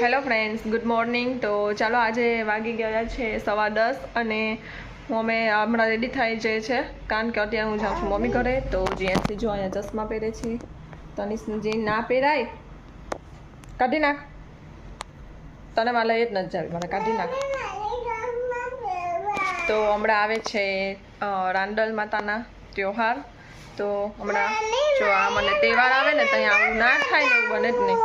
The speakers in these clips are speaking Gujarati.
Hello friends, good morning. તો ચાલો આજે વાગી ગયા છે સવા દસ અને હું અમે હમણાં રેડી થઈ જઈએ છે. કારણ કે અત્યારે હું જાઉં છું મમ્મી ઘરે, તો જીએનસી જો અહીંયા ચશ્મા પહેરે છે. તનિષને જે ના પહેરાય. કાઢી નાખ. તને મારે એ જ નથી જાવી, મને કાઢી નાખ. તો હમણાં આવે છે રાંડલ માતાના ત્યોહાર. તો હમણાં જો આ મને તહેવાર આવે ને ત્યાં આવું ના થાય એવું બને જ નહીં.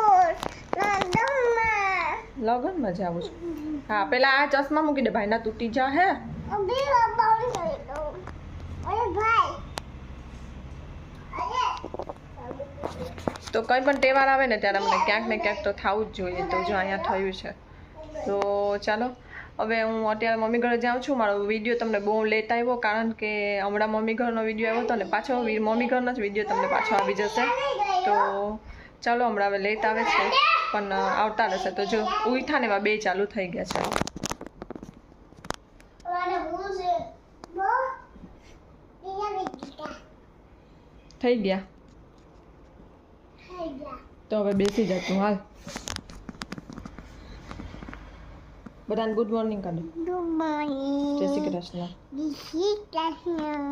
લગનમાં જાવું છું. હા પેલા આ ચશ્મા મૂકી દે ભાઈના તૂટી જા હે. તો કંઈ પણ તહેવાર આવે ને ત્યારે અમને ક્યાંક ને ક્યાંક તો થવું જ જોઈએ તો જો અહીંયા થયું છે. તો ચાલો હવે હું અત્યારે મમ્મી ઘરે જાઉં છું. મારો વીડિયો તમને બહુ લેટ આવ્યો કારણ કે હમણાં મમ્મી ઘરનો વીડિયો આવ્યો હતો ને પાછો મમ્મી ઘરનો જ વીડિયો તમને પાછો આવી જશે. તો ચાલો હમણાં હવે લેટ આવે છે. પણ આવતા રહેશે. તો જો ઉઠા ને એવા બે ચાલુ થઈ ગયા છે. થઈ ગયા? તો હવે બેસી જતું હાલ. બધાને ગુડ મોર્નિંગ કાઢો જય શ્રી કૃષ્ણ.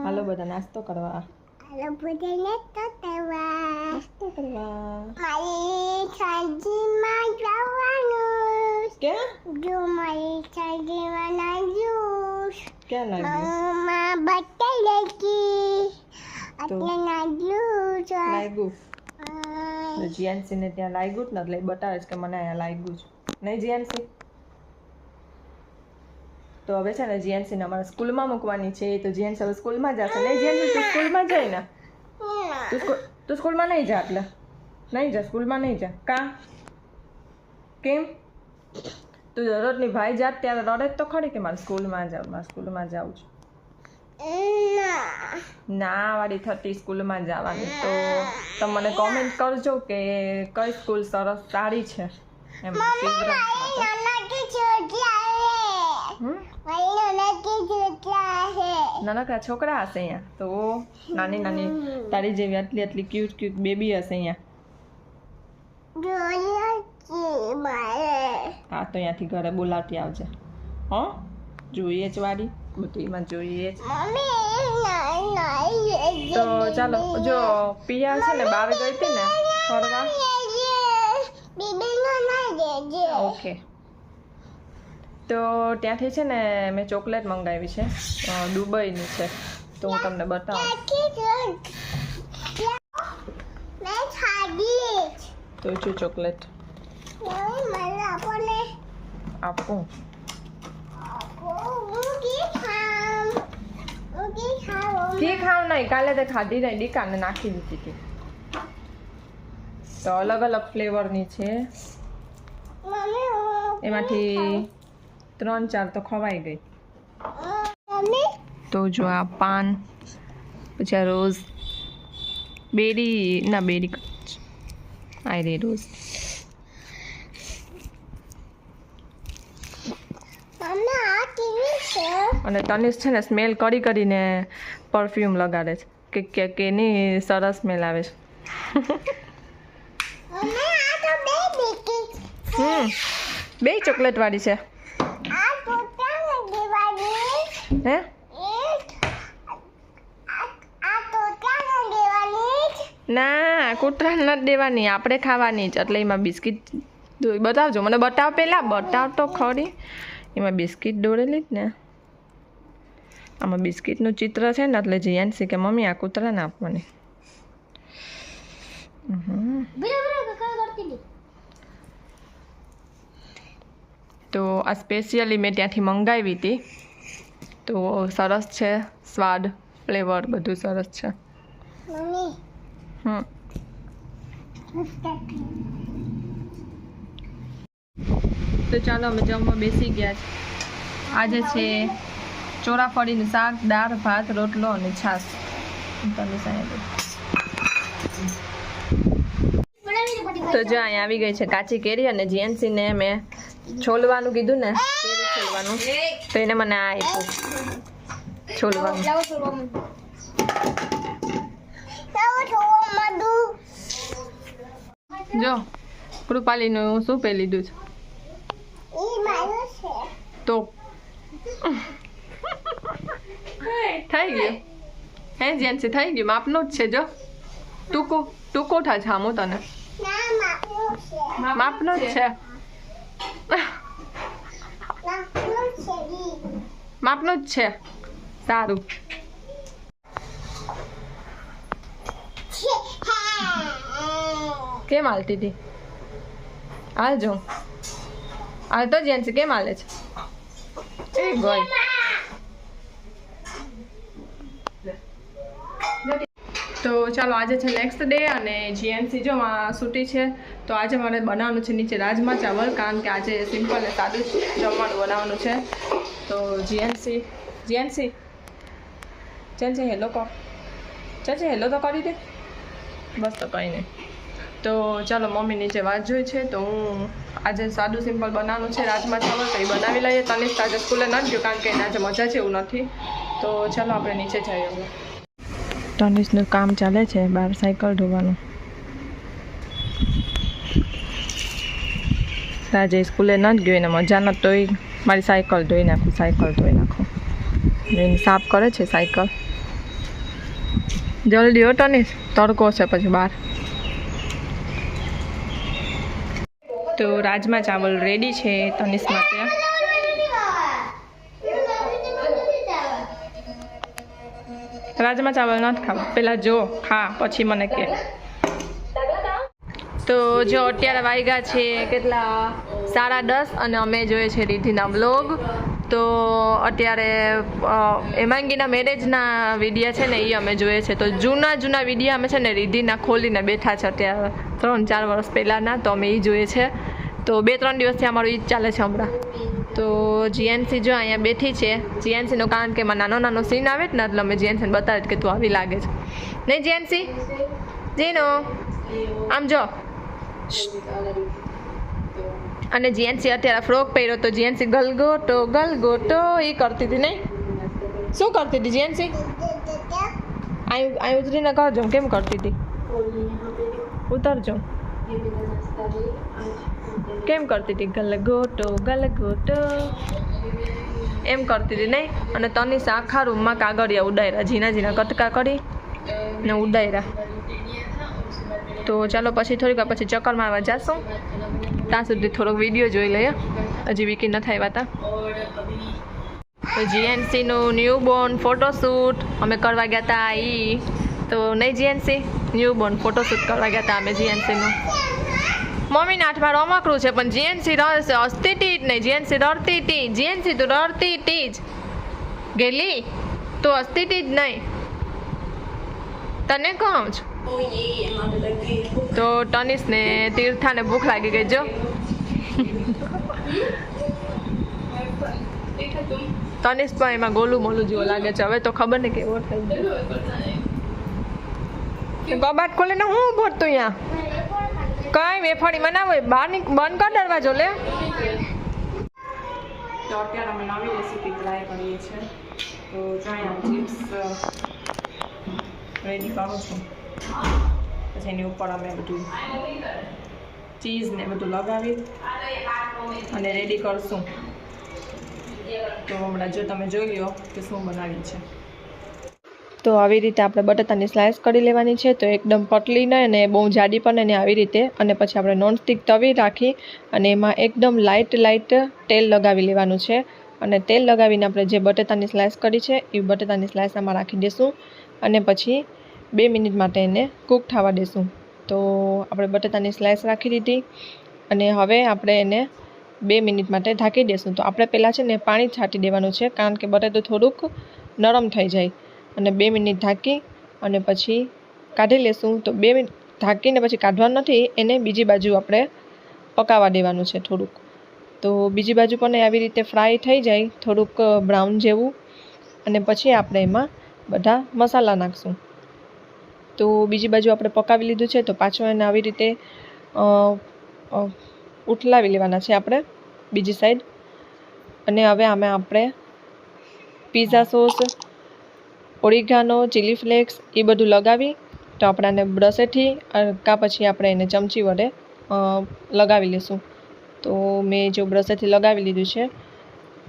હાલો બધા નાસ્તો કરવા. નાસ્તો કરવા ક્યાં ક્યાં લાગ્યું લાગ્યું તો જીએનસીને ત્યાં લાગ્યું જ ને એટલે એ બતાવે છે કે મને અહીંયા લાગ્યું છે નહીં જીએનસી તો હવે છે ને જીએનસીને અમારે સ્કૂલમાં મૂકવાની છે. તો જીએનસી હવે સ્કૂલમાં જશે. નહીં જીએનસી તું સ્કૂલમાં જાય ને તું સ્કૂલ તું સ્કૂલમાં નહીં જા એટલે. નહીં જા સ્કૂલમાં નહીં જા. કા? કેમ? તું દરરોજની ભાઈ જાત ત્યારે રડે તો ખરી કે મારે સ્કૂલમાં જાવ મારે સ્કૂલમાં જાઉં છું. ના. વાળી થતી સ્કૂલમાં જવાની તો તમે મને કોમેન્ટ કરજો કે કઈ સ્કૂલ સરસ સારી છે. એમ હમ? નાનકડા છોકરા હશે અહીંયા. તો નાની નાની તારી જેવી આટલી આટલી ક્યુટ ક્યુટ બેબી હશે અહીંયા. હા તો અહીંયાથી ઘરે બોલાવતી આવજે. હો? જોઈએ જ વાળી બુદ્ધિમાં જોઈએ જ. તો ચાલો જો પિયા છે ને બહાર ગઈ હતી ને ફરવા? ઓકે. તો ત્યાંથી છે ને મેં ચોકલેટ મંગાવી છે. દુબઈની છે. તો હું તમને બતાવું. તો જો ચોકલેટ. આપું. ઠીક ખાવ નહીં. કાલે તે ખાધી નહીં. દીકાને નાખી દીધી હતી. તો અલગ અલગ ફ્લેવરની છે. એમાંથી ત્રણ ચાર તો ખવાઈ ગઈ. તો જો આ પાન પછી આ રોઝ. બેરી ના બેરી આઈ રે રોઝ. અને તનિષ છે ને સ્મેલ કરી કરીને પરફ્યુમ લગાડે છે. કે કે કેની સરસ સ્મેલ આવે છે. બે ચોકલેટ વાળી છે. હે ના, કૂતરા નથી દેવાની, આપણે ખાવાની જ. એટલે એમાં બિસ્કિટ બતાવજો, મને બતાવ પહેલાં બતાવ તો ખરી. એમાં બિસ્કિટ દોરેલી જ ને. આમાં બિસ્કિટનું ચિત્ર છે ને, એટલે જીયાનસી કે મમ્મી આ કૂતરાને આપવાની. તો આ સ્પેશિયલી મેં ત્યાંથી મંગાવી હતી. તો સરસ છે. સ્વાદ ફ્લેવર બધું સરસ છે. હમ. તો ચાલો અમે જમવા બેસી ગયા છે. આજે છે ચોરાફળીનું શાક દાળ ભાત રોટલો અને છાશ. તમે સાહેબ તો જો અહીંયા આવી ગઈ છે કાચી કેરી અને જીએનસીને મેં છોલવાનું કીધું ને છોલવાનું. તો એને મને આ આપ્યું. છોલવાનું. જો કૃપાલીનું શું પહેરી લીધું છે? તો. થઈ ગયું. હે જેન્સી થઈ ગયું માપનું જ છે જો. ટૂંકું ટૂંકું થાય છે આમું તને. માપનું જ છે. માપનું જ છે. સારું. કેમ હાલતી હતી? હાલ જો હાલ તો જેન્સી કેમ હાલે છે. એ ગઈ તો ચાલો આજે છે નેક્સ્ટ ડે અને જીએનસી જો સૂટી છે, તો આજે મારે બનાવવાનું છે નીચે રાજમા ચાવલ, કારણ કે આજે સિમ્પલ ને સાદું જમવાનું બનાવવાનું છે. તો જીએનસી જીએનસી જીએનસી હેલો કર ચાચી હેલો તો કરી દે. બસ તો કંઈ નહીં તો ચાલો મમ્મી નીચે વાત જોઈ છે, તો હું આજે સાદું સિમ્પલ બનાવવાનું છે, રાજમા ચાવલ, તો એ બનાવી લઈએ. તને આજે સ્કૂલે ન ગયું, કારણ કે એના આજે મજા છે એવું નથી. તો ચાલો આપણે નીચે જઈએ. હવે કામ ચાલે છે, બહાર સાયકલ ધોવાનું. આજે સ્કૂલે ન જ ગયો, એને મજા ન તોય મારી સાયકલ ધોઈ નાખું, સાયકલ ધોઈ નાખું. એને સાફ કરે છે સાયકલ. જલ્દી હો ને તડકો છે પછી બહાર. તો રાજમા ચાવલ રેડી છે તનિષ માટે રાજમા ચાવલ નથી ખાવા. પહેલાં જો, ખા, પછી મને કે. તો જો અત્યારે વાગ્યા છે કેટલા? સાડા દસ અને અમે જોઈએ છે રીધિના બ્લોગ તો અત્યારે એમાંગીના મેરેજના વિડીયા છે ને એ અમે જોઈએ છે. તો જૂના જૂના વિડીયા અમે છે ને રીધિના ખોલીને બેઠા છે અત્યારે ત્રણ ચાર વર્ષ પહેલાંના, તો અમે એ જોઈએ છે. તો બે ત્રણ દિવસથી અમારું એ ચાલે છે હમણાં. તો જીએનસી જો અહીંયા બેઠી છે, જીએનસીનું કારણ કે એમાં નાનો નાનો સીન આવે જ ને, એટલે અમે જીએનસીને બતાવે કે તું આવી લાગે છે. નહીં જીએનસી? જીનો? આમ જો. અને જીએનસી અત્યારે ફ્રોક પહેર્યો તો જીએનસી ગલગોટો ગલગોટો, એ કરતી હતી નહીં? શું કરતી હતી જીએનસી? અહીં અહીં ઉતરીને કરજો કેમ કરતી હતી? ઉતરજો. કેમ કરતી હતી? ગલગોટો ગલગોટો. એમ કરતી હતી નહીં? અને તનિષ આખા રૂમમાં કાગળિયા ઉડાયરા, ઝીણા ઝીણા કટકા કરી ને ઉડાયરા. તો ચાલો પછી થોડીક વાર પછી ચક્કર મારવા જાશું. ત્યાં સુધી થોડોક વીડિયો જોઈ લઈએ. હજી વીકી નથી આવ્યા વાતા. તો જીએનસીનું ન્યૂ બોર્ન ફોટોશૂટ અમે કરવા ગયા હતા એ તો નહીં જીએનસી ન્યૂ બોર્ન ફોટોશૂટ કરવા ગયા હતા અમે જીએનસીનું મમ્મીના હાથમાં રમકડું છે પણ જીએનસી હસતી ટી જ નહીં જીએનસી રડતી ટી જીએનસી તું રડતી ટી જ ગેલી તું હસતી ટી જ નહીં. તને કહું છું? તો ટનિસ ને તીર્થાને ભૂખ લાગી ગઈ જો. તનિષ પણ એમાં ગોલું મોલું જેવું લાગે છે હવે તો ખબર નહીં કેવો થઈ ગયો કબાટ ખોલે ને હું ઊભો તું અહીંયા? કઈ વેફાણી બનાવો ના હોય બહારની બંધ કર દરવાજો લે? તો અત્યારે અમે નવી રેસીપી ટ્રાય કરીએ છીએ. તો જ્યાં ચિપ્સ રેડી કરું છું? પછી એની ઉપર અમે બધું ચીઝ ને બધું લગાવી અને રેડી કરશું. તો હમણાં જો તમે જોઈ લો કે શું બનાવી છે. તો આવી રીતે આપણે બટાટાની સ્લાઇસ કરી લેવાની છે. તો એકદમ પટલી નહીં અને બહુ જાડી પણ નહીં આવી રીતે. અને પછી આપણે નોનસ્ટિક તવી રાખી અને એમાં એકદમ લાઇટ લાઇટ તેલ લગાવી લેવાનું છે. અને તેલ લગાવીને આપણે જે બટેટાની સ્લાઇસ કરી છે, એ બટેટાની સ્લાઇસ આમાં રાખી દઈશું અને પછી બે મિનિટ માટે એને કૂક થવા દઈશું તો આપણે બટેટાની સ્લાઇસ રાખી દીધી. અને હવે આપણે એને બે મિનિટ માટે ઢાંકી દઈશું તો આપણે પહેલાં છે ને પાણી છાંટી દેવાનું છે, કારણ કે બટેટું થોડુંક નરમ થઈ જાય. અને બે મિનિટ ઢાંકી અને પછી કાઢી લેશું. તો બે મિનિટ ઢાંકીને પછી કાઢવાનું નથી, એને બીજી બાજુ આપણે પકાવવા દેવાનું છે થોડુંક. તો બીજી બાજુ પણ આવી રીતે ફ્રાય થઈ જાય, થોડુંક બ્રાઉન જેવું. અને પછી આપણે એમાં બધા મસાલા નાખશું. તો બીજી બાજુ આપણે પકાવી લીધું છે, તો પાછું એને આવી રીતે ઉથલાવી લેવાના છે આપણે બીજી સાઈડ અને હવે આમાં આપણે pizza sauce oregano, chilli flakes એ બધું લગાવી, તો આપણાને બ્રશેથી કાં પછી આપણે એને ચમચી વડે લગાવી લઈશું તો મેં જો બ્રશેથી લગાવી લીધું છે,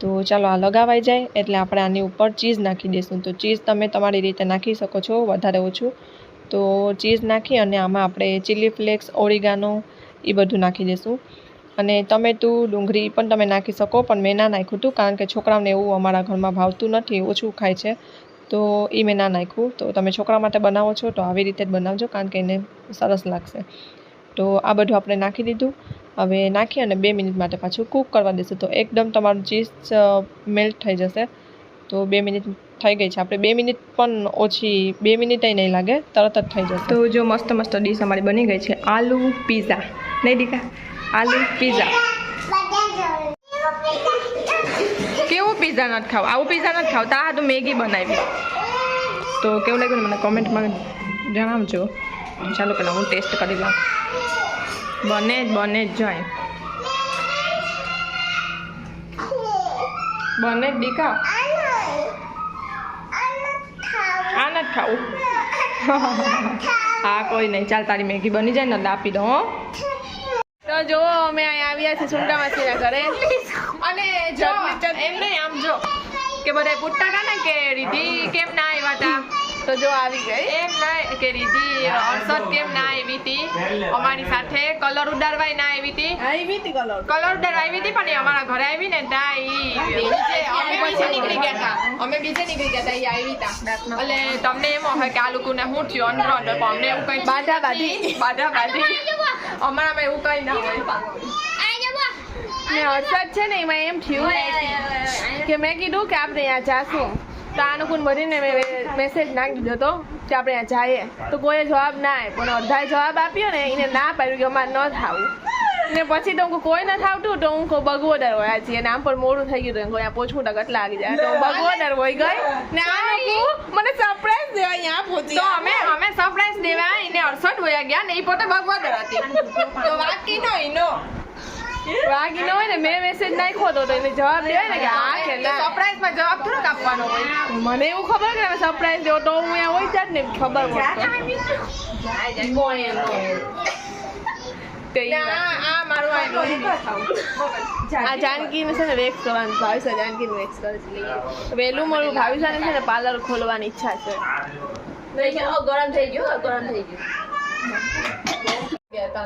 તો ચાલો આ લગાવાઈ જાય, એટલે આપણે આની ઉપર ચીઝ નાખી દઈશું તો ચીઝ તમે તમારી રીતે નાખી શકો છો, વધારે ઓછું. તો ચીઝ નાખી અને આમાં આપણે ચીલી ફ્લેક્સ, ઓરિગાનો એ બધું નાખી દઈશું અને ટમેટું, ડુંગળી પણ તમે નાખી શકો, પણ મેં ના નાખ્યું હતું, કારણ કે છોકરાઓને એવું અમારા ઘરમાં ભાવતું નથી, ઓછું ખાય છે. તો એ મેં ના નાખ્યું. તો તમે છોકરા માટે બનાવો છો તો આવી રીતે જ બનાવજો કારણ કે એને સરસ લાગશે. તો આ બધું આપણે નાખી દીધું. હવે નાખી અને બે મિનિટ માટે પાછું કૂક કરવા દેશું. તો એકદમ તમારું ચીઝ મેલ્ટ થઈ જશે. તો બે મિનિટ થઈ ગઈ છે. આપણે બે મિનિટ પણ ઓછી, બે મિનિટ નહીં લાગે, તરત જ થઈ જશે. તો જો મસ્ત મસ્ત ડીશ અમારી બની ગઈ છે. આલુ પીઝા નહીં દીકા? આલુ પીઝા પીઝા નથી ખાવ. આવું પીઝા નથી ખાવ. તા તો મેગી બનાવી. તો કેવું લાગ્યું મને કોમેન્ટમાં જણાવજો. ચાલો પહેલાં હું ટેસ્ટ કરી લઉં. બને જ બને જ જાય બને જ દીકા. આ નથી ખાવું. હા, કોઈ નહીં. ચાલ તારી મેગી બની જાય ને આપી દઉં, હો. તો જો અમે અહીંયા આવ્યા છીએ સુંડા માસીના ઘરે. અને જો એમ નહીં આમ જો કે બધા પૂછતા હતા ને કે રીધી કેમ ના આવ્યા હતા તો જો આવી ગઈ. એમ ના કે રીધી અડસઠ કેમ ના આવી હતી અમારી સાથે કલર ઉડાડવાય ના આવી હતી આવી હતી કલર. કલર ઉડાડવા આવી હતી પણ એ અમારા ઘરે આવી ને ત્યાં એ અમે બીજે નીકળી ગયા હતા. અમે બીજે નીકળી ગયા હતા એ આવી હતા એટલે તમને એમ હોય કે આ લોકોને હું થયું અંદર અંદર પણ અમને એવું કઈ બાધા બાધી. બાધા બાધી. અમારામાં એવું કઈ ના હોય. ને હર્ષદ છે ને એમાં એમ થયું કે મેં કીધું કે આપણે અહીંયા જાશું. તો અનુકૂળ ભરીને મેં મેસેજ નાખી દીધો હતો કે આપણે અહીંયા જઈએ. તો કોઈએ જવાબ ના આપ્યો. પણ અડધાએ જવાબ આપ્યો ને એને ના પાડ્યું કે અમારે ન થાવું. ને પછી તો કોઈ નથી આવતું તો હું કહું બગવોદર હોય. છીએ અને આમ પણ મોડું થઈ ગયું તો અહીંયા પોછું તો કેટલા લાગી જાય. તો બગવો હોય ગઈ. ને આ મને સરપ્રાઈઝ દેવા અહીંયા પહોંચી તો અમે અમે સરપ્રાઈઝ દેવા એને અડસઠ વયા ગયા ને એ પોતે ભગવાદર હતી. તો વાકી નો એનો વાગી નો હોય ને મેં મેસેજ નાખ્યો તો એને જવાબ દેવાય ને કે હા કે ના. સરપ્રાઈઝમાં જવાબ થોડોક આપવાનો હોય. મને એવું ખબર કે સરપ્રાઈઝ દેવો તો હું અહીંયા હોય જ ને ખબર હોય. આ છે ને વેક્સ કરવાનું વેક્સ કરે છે. વહેલું છે ને પાર્લર ખોલવાની ઈચ્છા છે. ગરમ થઈ ગયું ગરમ થઈ ગયું.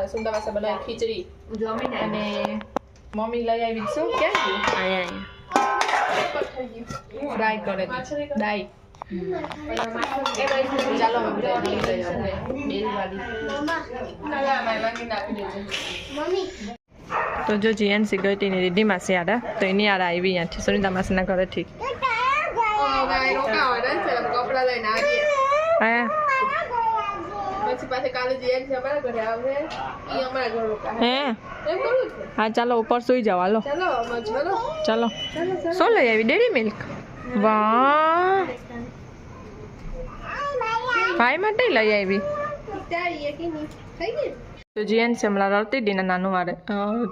સુંદરવાસા બનાવી ખીચડી. જમીને અને મમ્મી લઈ આવી શું કેમ ગયું ફ્રાય કરે ડાઈ ચાલો. તો જો જીએન ગઈ હતી ને રીધી માસી આડા તો એની આડા આવી અહીંયાથી સુનિતા માસીના ઘરેથી હા? છે છે ચાલો ઉપર સુઈ જાઓ હાલો. ચાલો. ચાલો. શું લઈ આવી? Dairy milk? વાહ. ભાઈ માટે લઈ આવી. તો જીએનસી હમણાં રડતી હતી ને નાનું મારે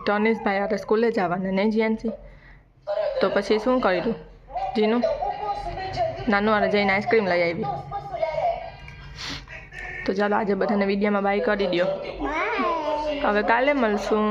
ટોનિસભાઈ હારે સ્કૂલે જવાના નહીં જીએનસી. તો પછી શું કર્યું? જીનું? નાનું હારે જઈને આઈસ્ક્રીમ લઈ આવી. તો ચાલો આજે બધાને વિડીયોમાં બાય કરી દો હવે કાલે મળશું.